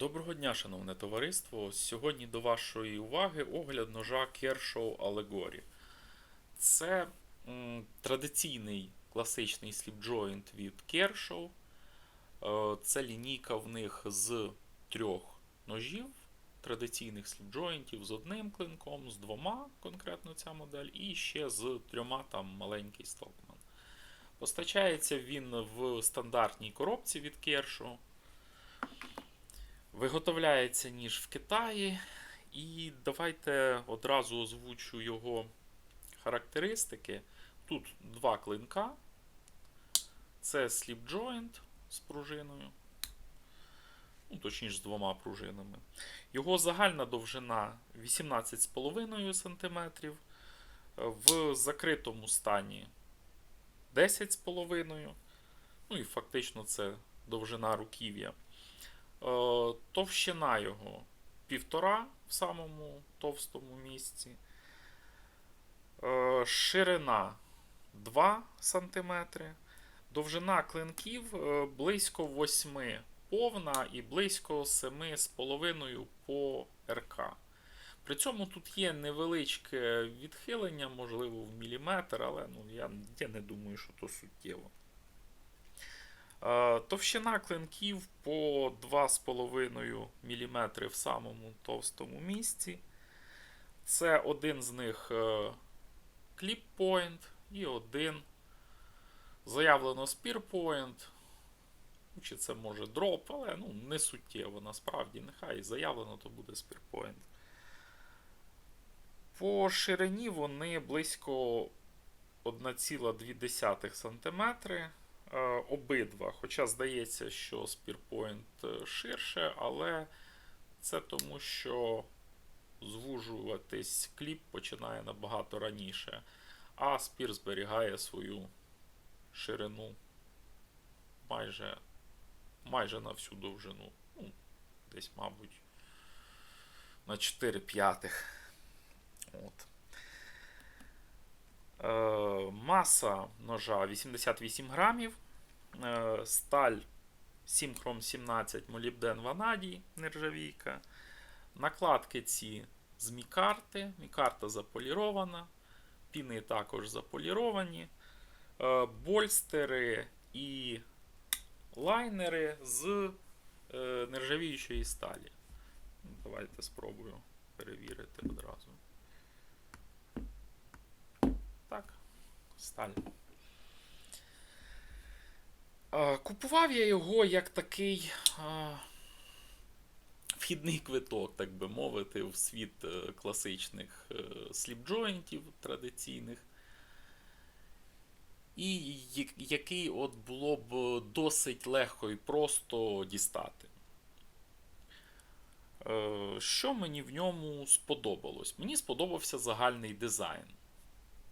Доброго дня, шановне товариство. Сьогодні до вашої уваги огляд ножа Kershaw Allegory. Це м, традиційний класичний сліпджойнт від Kershaw. Е, Це лінійка в них з трьох ножів, традиційних сліпджойнтів з одним клинком, з двома, конкретно ця модель, і ще з трьома там маленький Stockman. Постачається він в стандартній коробці від Kershaw. Виготовляється ніж в Китаї. І давайте одразу озвучу його характеристики. Тут два клинка. Це slip joint з пружиною. Ну, точніше, з двома пружинами. Його загальна довжина 18,5 см. В закритому стані 10,5 Ну і фактично це довжина руків'я. Е, Товщина його півтора в самому товстому місці. Е, Ширина 2 см. Довжина клинків е, близько 8 повна і близько 7,5 по РК. При цьому тут є невеличке відхилення, можливо, в міліметр, але ну, я, я не думаю, що то суттєво. Е, Товщина клинків по 2,5 мм в самому товстому місці. Це один з них кліп point і один заявлено spear. Ну, Чи це може дроп, але ну, не суттєво насправді. Нехай заявлено, то буде spear. По ширині вони близько 1,2 см. Е, обидва. Хоча здається, що Spearpoint ширше, але це тому, що звужуватись кліп починає набагато раніше, а спір зберігає свою ширину майже, майже на всю довжину. Ну, десь, мабуть, на 4 п'ятих. От. Е, Маса ножа 88 грамів. Е, Сталь 7 хром 17 молібден ванадій, нержавійка. Накладки ці з мікарти. Мікарта заполірована. Піни також заполіровані. Е, Больстери і лайнери з е, нержавіючої сталі. Давайте спробую перевірити одразу. Так, сталь. Купував я його як такий вхідний квиток, так би мовити, в світ е, класичних е, сліпджойнтів традиційних. І який от було б досить легко і просто дістати. Е, Що мені в ньому сподобалось? Мені сподобався загальний дизайн.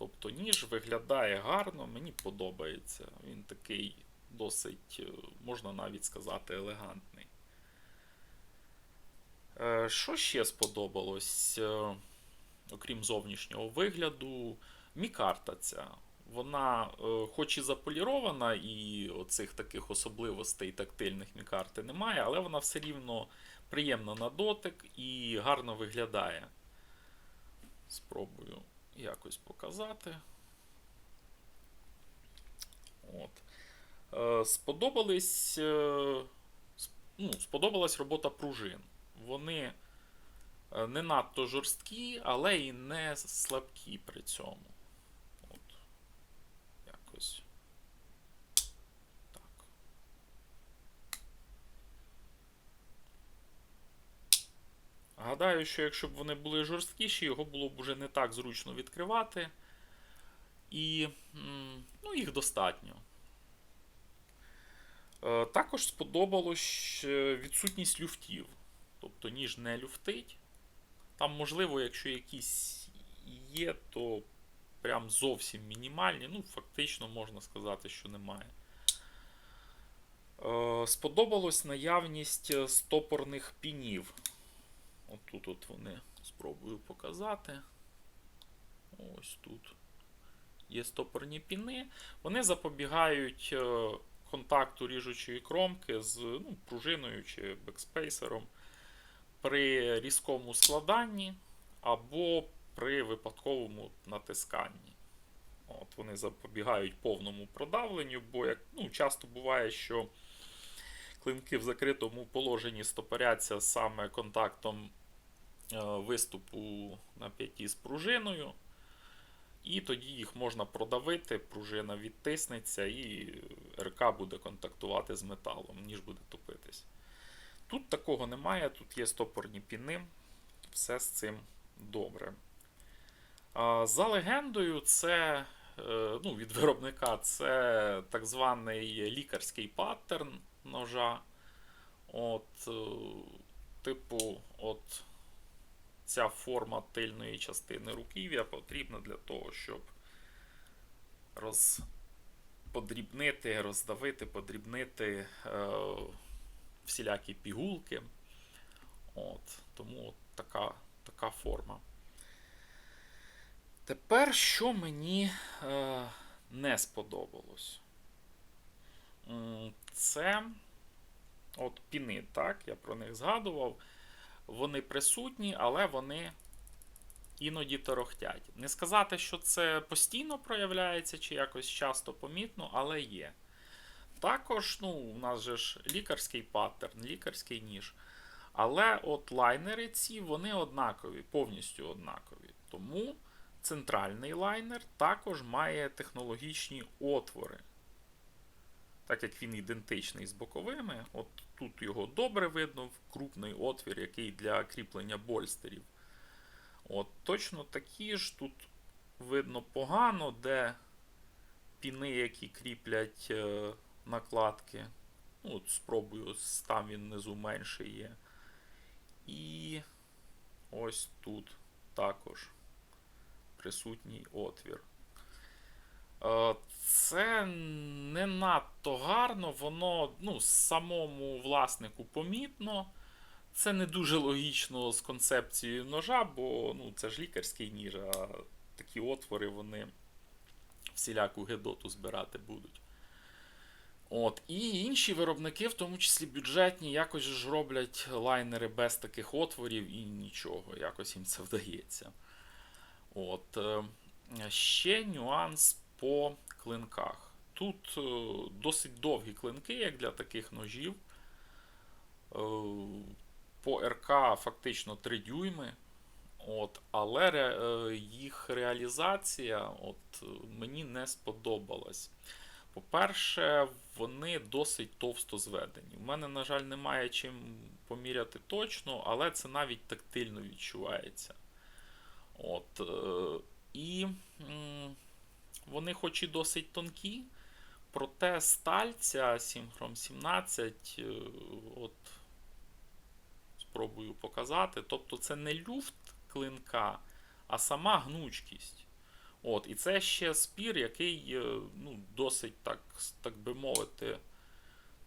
Тобто ніж виглядає гарно, мені подобається. Він такий досить, е, можна навіть сказати, елегантний. Е, Що ще сподобалось, е, окрім зовнішнього вигляду, мікарта ця. Вона, хоч і заполірована, і оцих таких особливостей тактильних мікарти немає, але вона все рівно приємна на дотик і гарно виглядає. Спробую якось показати. От. Е, Сподобались, е, ну, сподобалась робота пружин. Вони е, не надто жорсткі, але і не слабкі при цьому. От. Якось. Гадаю, що якщо б вони були жорсткіші, його було б уже не так зручно відкривати. І ну, їх достатньо. Е, Також сподобалось е, відсутність люфтів. Тобто ніж не люфтить. Там, можливо, якщо якісь є, то прям зовсім мінімальні. Ну, фактично можна сказати, що немає. Е, Сподобалось наявність стопорних пінів. Отут от вони спробую показати. Ось тут є стопорні піни. Вони запобігають е, контакту ріжучої кромки з ну, пружиною чи бекспейсером при різкому складанні або при випадковому натисканні. От, Вони запобігають повному продавленню, бо як, ну, часто буває, що клинки в закритому положенні стопоряться саме контактом виступу на п'яті з пружиною. І тоді їх можна продавити, пружина відтиснеться і РК буде контактувати з металом, ніж буде топитись. Тут такого немає, тут є стопорні піни, все з цим добре. За легендою, це е, ну, від виробника це так званий лікарський паттерн ножа. От, е, Типу, от ця форма тильної частини руків'я потрібна для того, щоб розподрібнити, роздавити, подрібнити е, всілякі пігулки. От, Тому от така, така форма. Тепер, що мені е, не сподобалось? Це от піни, так, я про них згадував. Вони присутні, але вони іноді торохтять. Не сказати, що це постійно проявляється чи якось часто помітно, але є. Також, ну, у нас же ж лікарський паттерн, лікарський ніж. Але от лайнери ці, вони однакові, повністю однакові. Тому центральний лайнер також має технологічні отвори. Так як він ідентичний з боковими, от тут його добре видно, крупний отвір, який для кріплення больстерів. От Точно такі ж тут видно погано, де піни, які кріплять е, накладки. Ну, от Спробую, там він внизу менше є. І ось тут також присутній отвір. Е, Це не надто гарно, воно ну, самому власнику помітно. Це не дуже логічно з концепцією ножа, бо ну, це ж лікарський ніж, а такі отвори вони всіляку гедоту збирати будуть. От. І інші виробники, в тому числі бюджетні, якось ж роблять лайнери без таких отворів і нічого. Якось їм це вдається. От. е, Ще нюанс по клинках. Тут е, досить довгі клинки, як для таких ножів. Е, По РК фактично 3 дюйми. От, але ре, е, їх реалізація от, мені не сподобалась. По-перше, вони досить товсто зведені. У мене, на жаль, немає чим поміряти точно, але це навіть тактильно відчувається. От, І вони, хоч і досить тонкі, проте сталь ця Synchron 17, е, от спробую показати. Тобто це не люфт клинка, а сама гнучкість. От, І це ще спір, який е, ну, досить, так так би мовити,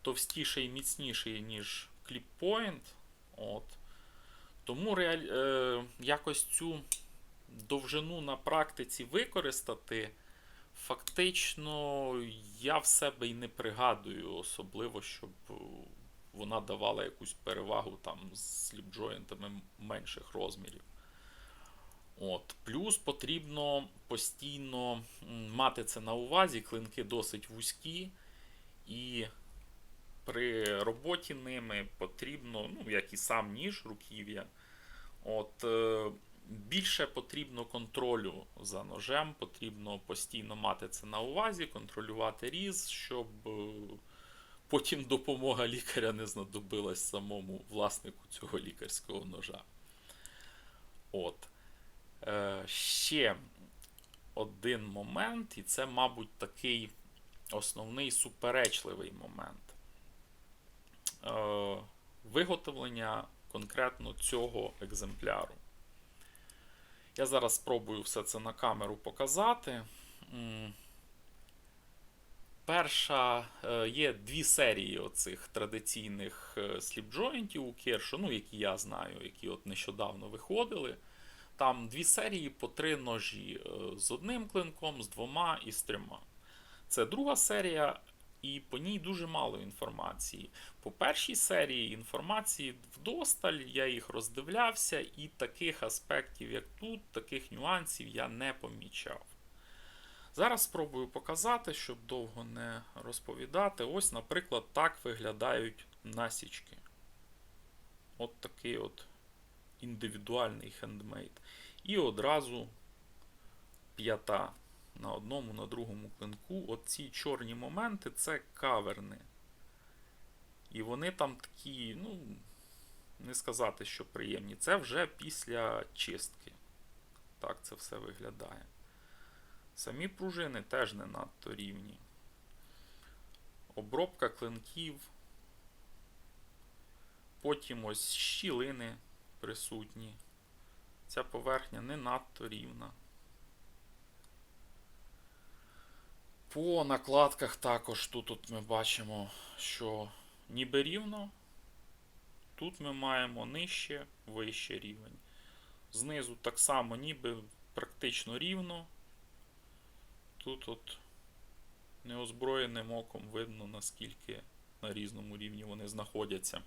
товстіший і міцніший, ніж Clippoint. От. Тому реаль... е, якось цю довжину на практиці використати, фактично, я в себе і не пригадую, особливо, щоб е, вона давала якусь перевагу там з сліпджоїнтами менших розмірів. От. Плюс потрібно постійно мати це на увазі, клинки досить вузькі, і при роботі ними потрібно, ну, як і сам ніж руків'я, от, е, більше потрібно контролю за ножем, потрібно постійно мати це на увазі, контролювати різ, щоб е, потім допомога лікаря не знадобилась самому власнику цього лікарського ножа. От. Е, ще один момент, і це, мабуть, такий основний суперечливий момент. Е, виготовлення конкретно цього екземпляру. Я зараз спробую все це на камеру показати. Перша е, є дві серії оцих традиційних сліпджойнтів у Кершу, ну, які я знаю, які от нещодавно виходили. Там дві серії по три ножі з одним клинком, з двома і з трьома. Це друга серія. І по ній дуже мало інформації. По першій серії інформації вдосталь, я їх роздивлявся, і таких аспектів, як тут, таких нюансів я не помічав. Зараз спробую показати, щоб довго не розповідати. Ось, наприклад, так виглядають насічки. От такий от індивідуальний хендмейд. І одразу п'ята на одному, на другому клинку. Оці чорні моменти це каверни. І вони там такі, ну, не сказати, що приємні. Це вже після чистки. Так це все виглядає. Самі пружини теж не надто рівні. Обробка клинків. Потім ось щілини присутні. Ця поверхня не надто рівна. По накладках також тут от ми бачимо, що ніби рівно. Тут ми маємо нижче, вище рівень. Знизу так само, ніби практично рівно. Тут от неозброєним оком видно, наскільки на різному рівні вони знаходяться.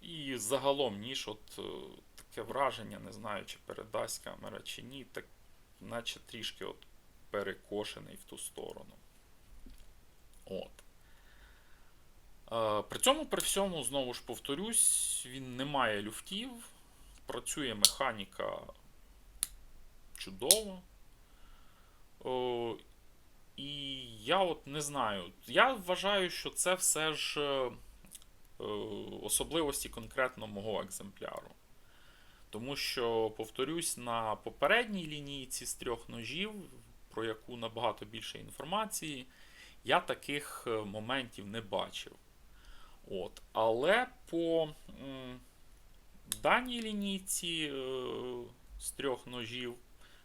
І загалом ніж, от е, таке враження, не знаю, чи передасть камера чи ні, так наче трішки от перекошений в ту сторону. От. Е, При цьому, при всьому, знову ж повторюсь, він не має люфтів, працює механіка чудово. О, і я от не знаю. Я вважаю, що це все ж е, е, особливості конкретно мого екземпляру. Тому що, повторюсь, на попередній лінійці з трьох ножів, про яку набагато більше інформації, я таких е, моментів не бачив. От. Але по м, даній лінійці е, з трьох ножів,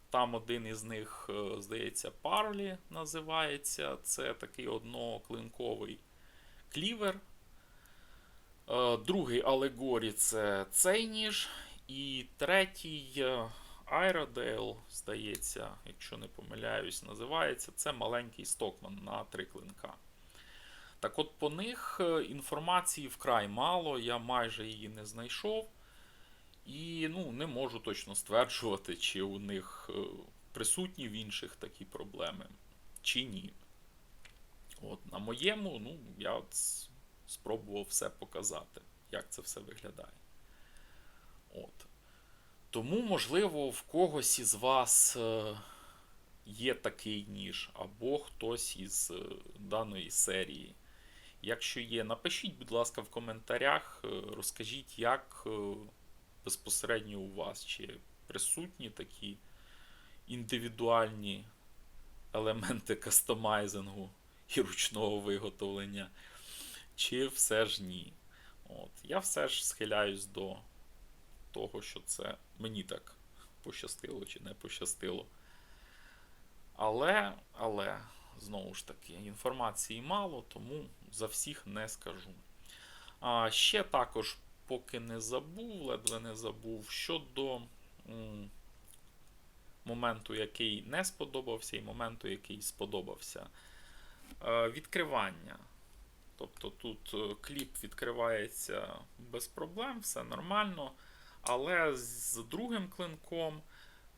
там один із них, е, здається, Парлі називається. Це такий одноклинковий клівер. Е, Другий Алегорі це цей ніж. І третій е, Iredale, здається, якщо не помиляюсь, називається. Це маленький Стокман на три клинка. Так от по них е, інформації вкрай мало, я майже її не знайшов. І ну, не можу точно стверджувати, чи у них е, присутні в інших такі проблеми, чи ні. От, На моєму, ну, я от спробував все показати, як це все виглядає. От. Тому, можливо, в когось із вас е, є такий ніж, або хтось із е, даної серії. Якщо є, напишіть, будь ласка, в коментарях, е, розкажіть, як безпосередньо у вас, чи присутні такі індивідуальні елементи кастомайзингу і ручного виготовлення, чи все ж ні. От. Я все ж схиляюсь до того, що це мені так пощастило чи не пощастило. Але, але, знову ж таки, інформації мало, тому за всіх не скажу. А ще також, поки не забув, ледве не забув, щодо м, моменту, який не сподобався, і моменту, який сподобався. Е, відкривання. Тобто тут е, кліп відкривається без проблем, все нормально. Але з другим клинком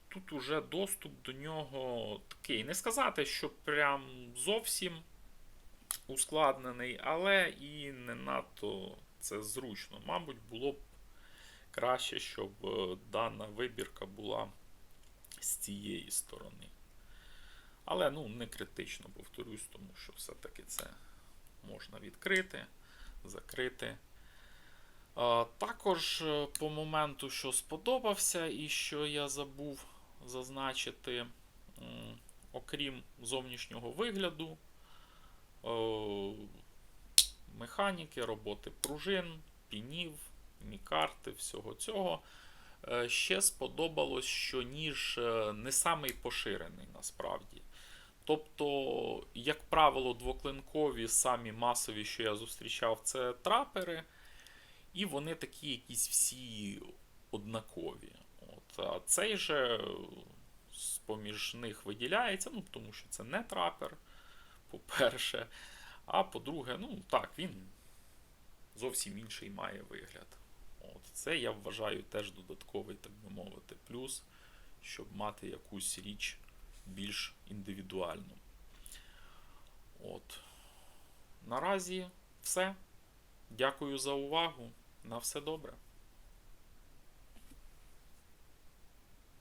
тут уже доступ до нього такий. Не сказати, що прям зовсім ускладнений, але і не надто це зручно. Мабуть, було б краще, щоб е, дана вибірка була з цієї сторони. Але ну, не критично, повторюсь, тому що все-таки це можна відкрити, закрити. Також е, по моменту, що сподобався, і що я забув зазначити, окрім зовнішнього вигляду, механіки, роботи пружин, пінів, мікарти, всього цього. е, Ще сподобалось, що ніж е, не самий поширений насправді. Тобто, як правило, двоклинкові самі масові, що я зустрічав, це трапери. І вони такі якісь всі однакові. От. А цей же з поміж них виділяється, ну, тому що це не трапер, по-перше. А по-друге, ну так, він зовсім інший має вигляд. От, це я вважаю теж додатковий, так би мовити, плюс, щоб мати якусь річ більш індивідуальну. От. Наразі все. Дякую за увагу. На все добре.